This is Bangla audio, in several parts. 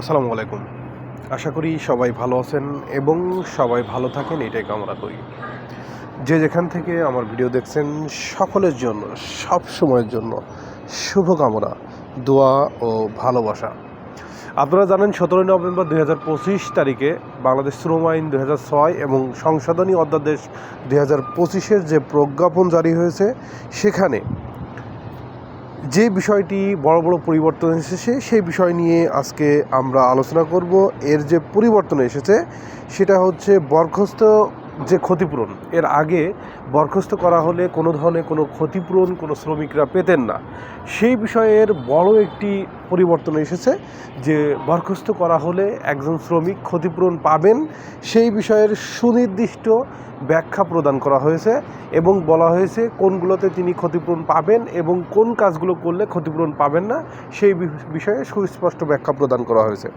আসসালামু আলাইকুম। আশা করি সবাই ভালো আছেন এবং সবাই ভালো থাকেন, এটাই কামনা করি। যে যেখান থেকে আমার ভিডিও দেখছেন, সকলের জন্য, সব সময়ের জন্য শুভকামনা, দোয়া ও ভালোবাসা। আপনারা জানেন, সতেরোই নভেম্বর দুই হাজার পঁচিশ তারিখে বাংলাদেশ শ্রম আইন দুই হাজার ছয় এবং সংশোধনী অধ্যাদেশ দুই হাজার পঁচিশের যে প্রজ্ঞাপন জারি হয়েছে, সেখানে যে বিষয়টি বড় বড় পরিবর্তন এসেছে, সেই বিষয় নিয়ে আজকে আমরা আলোচনা করব। এর যে পরিবর্তন এসেছে, সেটা হচ্ছে বরখাস্ত যে ক্ষতিপূরণ, এর আগে বরখাস্ত করা হলে কোনো ধরনের কোনো ক্ষতিপূরণ কোনো শ্রমিকরা পেতেন না। সেই বিষয়ের বড় একটি পরিবর্তন এসেছে যে বরখাস্ত করা হলে একজন শ্রমিক ক্ষতিপূরণ পাবেন, সেই বিষয়ের সুনির্দিষ্ট ব্যাখ্যা প্রদান করা হয়েছে এবং বলা হয়েছে কোনগুলোতে তিনি ক্ষতিপূরণ পাবেন এবং কোন কাজগুলো করলে ক্ষতিপূরণ পাবেন না, সেই বিষয়ে সুস্পষ্ট ব্যাখ্যা প্রদান করা হয়েছে।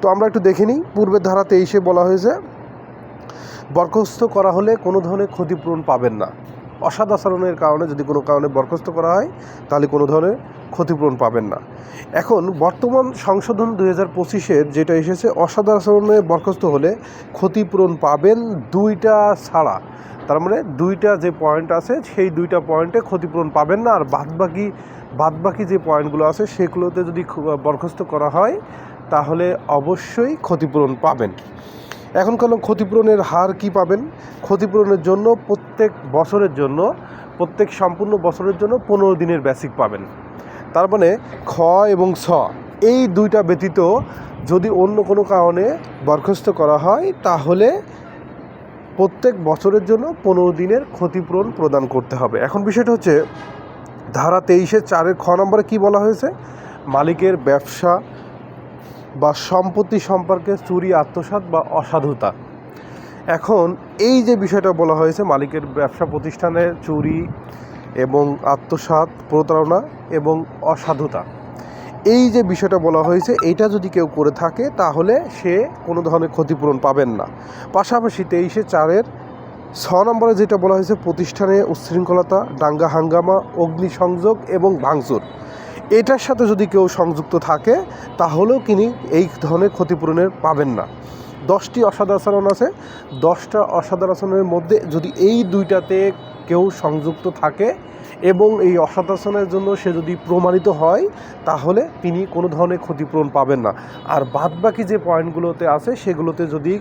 তো আমরা একটু দেখে নিই, পূর্বের ধারা তেইশে বলা হয়েছে বরখাস্ত করা হলে কোনো ধরনের ক্ষতিপূরণ পাবেন না। অসৎ আচরণের কারণে যদি কোনো কারণে বরখাস্ত করা হয়, তাহলে কোনো ধরনের ক্ষতিপূরণ পাবেন না। এখন, বর্তমান সংশোধন দুই হাজার পঁচিশের যেটা এসেছে অসৎ আচরণে বরখাস্ত হলে ক্ষতিপূরণ পাবেন দুইটা ছাড়া। তার মানে দুইটা যে পয়েন্ট আছে, সেই দুইটা পয়েন্টে ক্ষতিপূরণ পাবেন না। আর বাদবাকি বাদবাকি যে পয়েন্টগুলো আছে, সেগুলোতে যদি বরখাস্ত করা হয়, তাহলে অবশ্যই ক্ষতিপূরণ পাবেন। এখন কোনো ক্ষতিপূরণের হার কি পাবেন? ক্ষতিপূরণের জন্য প্রত্যেক বছরের জন্য, প্রত্যেক সম্পূর্ণ বছরের জন্য পনেরো দিনের বেসিক পাবেন। তার মানে খ এবং ছ এই দুইটা ব্যতীত যদি অন্য কোনো কারণে বরখাস্ত করা হয়, তাহলে প্রত্যেক বছরের জন্য পনেরো দিনের ক্ষতিপূরণ প্রদান করতে হবে। এখন বিষয়টা হচ্ছে, ধারা তেইশের চারের খ নম্বরে কী বলা হয়েছে? মালিকের ব্যবসা বা সম্পত্তি সম্পর্কে চুরি, আত্মসাৎ বা অসাধুতা। এখন এই যে বিষয়টা বলা হয়েছে, মালিকের ব্যবসা প্রতিষ্ঠানে চুরি এবং আত্মসাৎ, প্রতারণা এবং অসাধুতা, এই যে বিষয়টা বলা হয়েছে, এইটা যদি কেউ করে থাকে, তাহলে সে কোনো ধরনের ক্ষতিপূরণ পাবেন না। পাশাপাশি তেইশে চারের ছ নম্বরে যেটা বলা হয়েছে, প্রতিষ্ঠানে উচ্ছৃঙ্খলতা, দাঙ্গা হাঙ্গামা, অগ্নিসংযোগ এবং ভাঙচুর। এটার সাথে যদি কেউ সংযুক্ত থাকে, তাহলেও তিনি এই ধরনের ক্ষতিপূরণের পাবেন না। দশটি অসদাচরণ আছে। দশটা অসদাচরণের মধ্যে যদি এই দুইটাতে কেউ সংযুক্ত থাকে এবং এই অসদাচরণের জন্য সে যদি প্রমাণিত হয়, তাহলে তিনি কোনো ধরনের ক্ষতিপূরণ পাবেন না। আর বাদবাকি যে পয়েন্টগুলোতে আছে, সেগুলোতে যদি